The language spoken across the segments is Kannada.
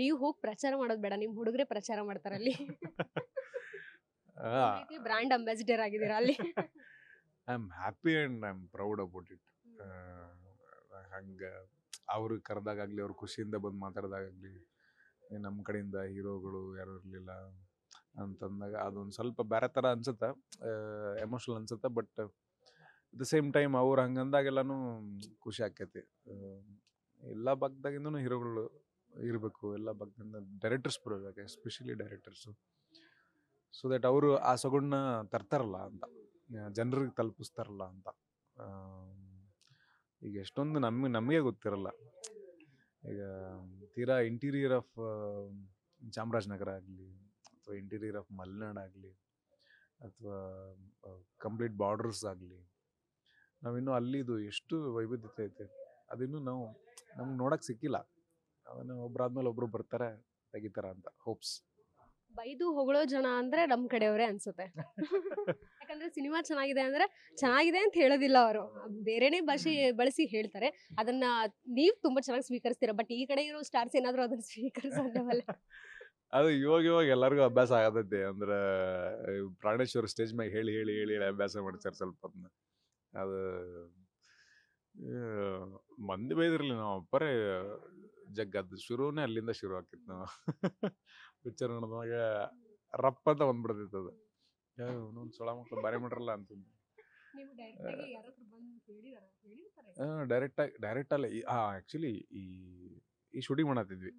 ನೀವು ಹೋಗಿ ಪ್ರಚಾರ ಮಾಡೋದು ಬೇಡ ನಿಮ್ಮ ಹುಡುಗರೇ ಪ್ರಚಾರ ಮಾಡ್ತಾರೆ ಅಲ್ಲಿ. ಬ್ರ್ಯಾಂಡ್ ಅಂಬಾಸಿಡರ್ ಆಗಿದ್ದೀರಾ ಅಲ್ಲಿ? I am happy and I am proud about it ಹಂಗೆ ಅವರು ಕರೆದಾಗಲಿ ಅವ್ರು ಖುಷಿಯಿಂದ ಬಂದು ಮಾತಾಡ್ದಾಗಲಿ ನಮ್ಮ ಕಡೆಯಿಂದ ಹೀರೋಗಳು ಯಾರು ಇರಲಿಲ್ಲ ಅಂತಂದಾಗ ಅದೊಂದು ಸ್ವಲ್ಪ ಬೇರೆ ಥರ ಅನ್ಸುತ್ತೆ? ಎಮೋಷನಲ್ ಅನ್ಸುತ್ತೆ? ಬಟ್ ದ ಸೇಮ್ ಟೈಮ್ ಅವ್ರು ಹಂಗಂದಾಗೆಲ್ಲನೂ ಖುಷಿ ಆಕೈತಿ ಎಲ್ಲ ಭಾಗದಾಗಿಂದನೂ ಹೀರೋಗಳು ಇರಬೇಕು, ಎಲ್ಲ ಬಗ್ಗೆ ಡೈರೆಕ್ಟರ್ಸ್ ಬರಬೇಕು ಎಸ್ಪೆಷಲಿ ಡೈರೆಕ್ಟರ್ಸು ಸೊ ದಟ್ ಅವರು ಆ ಸೊಗಡನ್ನ ತರ್ತಾರಲ್ಲ ಅಂತ ಜನರಿಗೆ ತಲುಪಿಸ್ತಾರಲ್ಲ ಅಂತ. ಈಗ ಎಷ್ಟೊಂದು ನಮಗೆ ನಮಗೆ ಗೊತ್ತಿರಲ್ಲ. ಈಗ ತೀರಾ ಇಂಟೀರಿಯರ್ ಆಫ್ ಚಾಮರಾಜನಗರ ಆಗಲಿ, ಅಥವಾ ಇಂಟೀರಿಯರ್ ಆಫ್ ಮಲೆನಾಡು ಆಗಲಿ, ಅಥವಾ ಕಂಪ್ಲೀಟ್ ಬಾರ್ಡರ್ಸ್ ಆಗಲಿ, ನಾವಿನ್ನೂ ಅಲ್ಲಿದು ಎಷ್ಟು ವೈವಿಧ್ಯತೆ ಐತೆ, ಅದಿನ್ನೂ ನಾವು ನಮ್ಗೆ ನೋಡೋಕೆ ಸಿಕ್ಕಿಲ್ಲ. ಅದನ್ನು ಒಬ್ರಾದ್ಮೇಲೆ ಒಬ್ರು ಬರ್ತಾರೆ ತೆಗಿತಾರ ಅಂತ ಹೋಪ್ಸ್ ಬೈದು ಹೊಗಳೋ ಜನ ಅಂದ್ರೆ ನಮ್ ಕಡೆಯವರೇ ಅನ್ಸುತ್ತೆ. ಯಾಕಂದ್ರೆ ಸಿನಿಮಾ ಚೆನ್ನಾಗಿದೆ ಅಂದ್ರೆ ಚೆನ್ನಾಗಿದೆ ಅಂತ ಹೇಳೋದಿಲ್ಲ ಅವರು. ಬೇರೆನೇ ಭಾಷೆ ಬಳಸಿ ಹೇಳ್ತಾರೆ. ಅದನ್ನ ನೀವ್ ತುಂಬಾ ಚೆನ್ನಾಗಿ ಸ್ವೀಕರಿಸ್ತೀರಾ ಬಟ್ ಈ ಕಡೆ ಇರೋ ಸ್ಟಾರ್ಸ್ ಏನಾದ್ರು ಅದನ್ನ ಸ್ವೀಕರಿಸೋದವಲ್ಲ ಅದು ಇವಾಗ ಇವಾಗ ಎಲ್ಲರಿಗೂ ಅಭ್ಯಾಸ ಆಗತೈತಿ ಅಂದ್ರೆ ಪ್ರಾಣೇಶ್ವರ ಸ್ಟೇಜ್ ಮ್ಯಾಗ ಹೇಳಿ ಹೇಳಿ ಹೇಳಿ ಹೇಳಿ ಅಭ್ಯಾಸ ಮಾಡ್ತಾರೆ ಸ್ವಲ್ಪ ಅದನ್ನ ಅದು ಮಂದಿ ಬೈದಿರ್ಲಿ ನಾವು ಅಪ್ಪರೇ ಜಗ್ಗದ್ದು ಶುರುನೇ ಅಲ್ಲಿಂದ ಶುರು ಆಕಿತ್ತು ನಾವು ಪಿಕ್ಚರ್ ನೋಡಿದಾಗ ರಪ್ಪ ಅಂತ ಬಂದ್ಬಿಡ್ತಿತ್ತು ಅದು. ಒಂದು ಸೊಳ ಮಕ್ಕಳು ಬಾರಿ ಮಾಡ್ರಲ್ಲ ಅಂತ ಡೈರೆಕ್ಟ್ ಆಗಿ ಡೈರೆಕ್ಟ್ ಅಲ್ಲ. ಹಾಂ ಆ್ಯಕ್ಚುಲಿ ಈ ಈ ಶೂಟಿಂಗ್ ಮಾಡತ್ತಿದ್ವಿ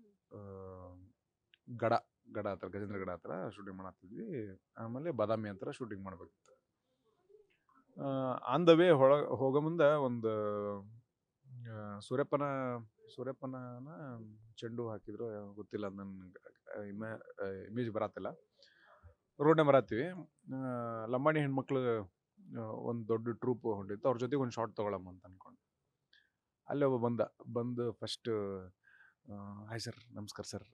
ಗಡ ಗಡ ಹತ್ರ ಗಜೇಂದ್ರ ಗಡ ಹತ್ರ ಶೂಟಿಂಗ್ ಮಾಡತ್ತಿದ್ವಿ ಆಮೇಲೆ ಬಾದಾಮಿ ಹತ್ರ ಶೂಟಿಂಗ್ ಮಾಡ್ಬೇಕಿತ್ತು. ಆನ್ ದ ವೇ ಹೊಳ ಹೋಗೋ ಮುಂದೆ ಒಂದು ಸೂರ್ಯಪ್ಪನ ಸೂರ್ಯಪ್ಪನ ಚೆಂಡು ಹಾಕಿದ್ರು ಗೊತ್ತಿಲ್ಲ ನನ್ನ ಇಮೇ ಇಮೇಜ್ ಬರತ್ತಿಲ್ಲ. ರೋಡ್ನೇ ಬರತ್ತೀವಿ. ಲಂಬಾಣಿ ಹೆಣ್ಮಕ್ಳು ಒಂದು ದೊಡ್ಡ ಟ್ರೂಪ್ ಹೊಂಟಿತ್ತು. ಅವ್ರ ಜೊತೆಗೆ ಒಂದು ಶಾರ್ಟ್ ತೊಗೊಳಮ್ಮ ಅಂತ ಅನ್ಕೊಂಡು. ಅಲ್ಲೇ ಒಬ್ಬ ಬಂದ, ಬಂದು ಫಸ್ಟ್ ಹಾಯ್ ಸರ್ ನಮಸ್ಕಾರ ಸರ್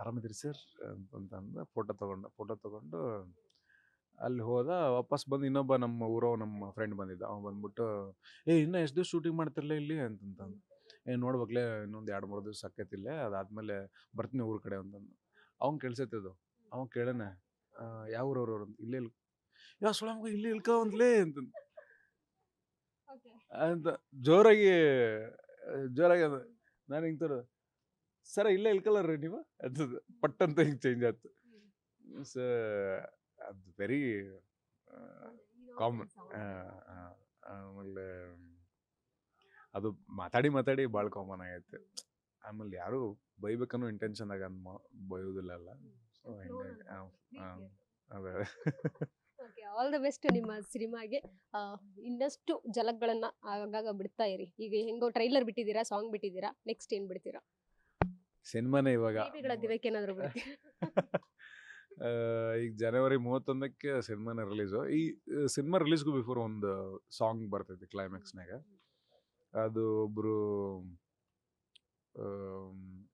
ಆರಾಮಿದ್ದೀರಿ ಸರ್ ಅಂತಂದು ಫೋಟೋ ತೊಗೊಂಡು ಫೋಟೋ ತೊಗೊಂಡು ಅಲ್ಲಿ ಹೋದ ವಾಪಸ್ ಬಂದು ಇನ್ನೊಬ್ಬ ನಮ್ಮ ಊರೋ ನಮ್ಮ ಫ್ರೆಂಡ್ ಬಂದಿದ್ದ. ಅವ್ನು ಬಂದ್ಬಿಟ್ಟು ಏ ಇನ್ನೂ ಎಷ್ಟು ದಿವ್ಸ ಶೂಟಿಂಗ್ ಮಾಡ್ತಿರಲ್ಲ ಇಲ್ಲಿ? ಅಂತಂತಂದು. ಏ ನೋಡ್ಬೇಕಲೇ ಇನ್ನೊಂದು ಎರಡು ಮೂರು ದಿವಸ ಆಕೈತಿಲ್ಲ ಅದಾದಮೇಲೆ ಬರ್ತೀನಿ ಊರ ಕಡೆ ಅಂತಂದು. ಅವ್ನು ಕೇಳಿಸೈತದು ಅವ್ನು ಕೇಳೋಣ ಯಾವ ಊರವ್ರು ಅವ್ರು ಅಂತ ಇಲ್ಲೇ ಇಲ್ ಯಾವ ಸುಳ ಮಗ ಇಲ್ಲೇ ಇಲ್ಕ ಅಂತಲೇ ಅಂತಂದು ಅಂತ ಜೋರಾಗಿ ಜೋರಾಗಿ ಅದು. ನಾನು ಹಿಂಗೆ ತೋರ ಸರ ಇಲ್ಲೇ ಇಲ್ಕಲ್ರಿ ನೀವು? ಅಂತದ್ದು ಪಟ್ಟಂತ ಹಿಂಗೆ ಚೇಂಜ್ ಆಯ್ತು. ಸೊ ಅದು ವೆರಿ ಕಾಮನ್ ಆಮೇಲೆ ಅದು ಮಾತಾಡಿ ಮಾತಾಡಿ ಭಾಳ ಕಾಮನ್ ಆಗೈತೆ. ಆಮೇಲೆ ಯಾರು ಬೈಬೇಕನ್ನೋ ಇಂಟೆನ್ಷನ್ ಆಗ ಬೈಯೋದಿಲ್ಲ ಅಲ್ಲ ಸೊ ಹಿಂಗಾಗಿ ಆ, ಅದೇ ಓಕೆ ಆಲ್ ದ ಬೆಸ್ಟ್ ನಿಮ್ಮ ಸಿನಿಮಾಗೆ. ಇನ್ನಷ್ಟು ಜಲಗಳನ್ನ ಆಗಾಗ ಬಿಡ್ತಾ ಇರಿ. ಈಗ ಹೆಂಗೋ ಟ್ರೈಲರ್ ಬಿಟ್ಟಿದ್ದೀರಾ ಸಾಂಗ್ ಬಿಟ್ಟಿದ್ದೀರಾ ನೆಕ್ಸ್ಟ್ ಏನು ಬಿಡ್ತೀರಾ? ಸಿನಿಮಾನೇ ಇವಾಗ ಏನಾದರೂ ಬಿಡ್ತೀರಾ? ಈಗ ಜನವರಿ ಮೂವತ್ತೊಂದಕ್ಕೆ ಸಿನಿಮಾನ ರಿಲೀಸು ಈ ಸಿನಿಮಾ ರಿಲೀಸ್ಗೂ ಬಿಫೋರ್ ಒಂದು ಸಾಂಗ್ ಬರ್ತೈತಿ ಕ್ಲೈಮ್ಯಾಕ್ಸ್ನಾಗ ಅದು ಒಬ್ಬರು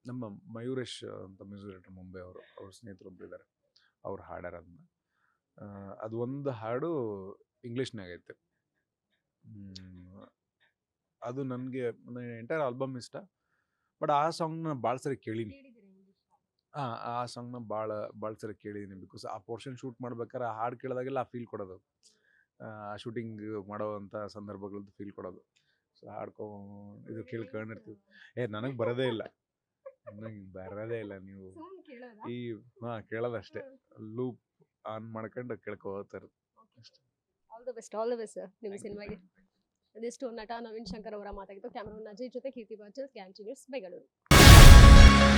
ನಮ್ಮ ಮಯೂರೇಶ್ ಅಂತ ಮ್ಯೂಸಿಕ್ ಡೈರೆಕ್ಟರ್ ಮುಂಬೈ ಅವರು ಅವ್ರ ಸ್ನೇಹಿತರು ಒಬ್ರು ಇದ್ದಾರೆ ಅವ್ರು ಹಾಡ್ಯಾರ ಅದನ್ನ ಅದು ಒಂದು ಹಾಡು ಇಂಗ್ಲೀಷ್ನಾಗ ಐತೆ. ಅದು ನನಗೆ ಎಂಟೈರ್ ಆಲ್ಬಮ್ ಇಷ್ಟ. ಬಟ್ ಆ ಸಾಂಗ್ನ ಭಾಳ ಸರಿ ಕೇಳೀನಿ. ಹಾಂ ಆ ಸಾಂಗ್ನ ಭಾಳ ಭಾಳ ಸರಿ ಕೇಳಿದ್ದೀನಿ ಬಿಕಾಸ್ ಆ ಪೋರ್ಷನ್ ಶೂಟ್ ಮಾಡ್ಬೇಕಾದ್ರೆ ಆ ಹಾಡು ಕೇಳಿದಾಗೆಲ್ಲ ಆ ಫೀಲ್ ಕೊಡೋದು. ಆ ಶೂಟಿಂಗ್ ಮಾಡೋವಂಥ ಸಂದರ್ಭಗಳದ್ದು ಫೀಲ್ ಕೊಡೋದು. ಸೊ ಹಾಡ್ಕೊ ಇದು ಕೇಳ್ಕೊಂಡಿರ್ತೀವಿ ಏ ನನಗೆ ಬರೋದೇ ಇಲ್ಲ. ನನಗೆ ಬರೋದೇ ಇಲ್ಲ ನೀವು ಈ ಹಾಂ ಕೇಳೋದಷ್ಟೇ. ಲೂಪ್ ಆನ್ ಮಾಡ್ಕೊಂಡು ಕೇಳ್ಕೋತಾರೆ ಅಷ್ಟೇ all the best all the best ನಿಮ್ಮ ಸಿನಿಮಾಗೆ ಅದೆಷ್ಟು ನಟ ನವೀನ್ ಶಂಕರ್ ಅವರ ಮಾತಾಗಿತ್ತು ಕ್ಯಾಮ್ರಾಮನ್ ಅಜಯ್ ಜೊತೆ Keerthi Bachal news Bengaluru.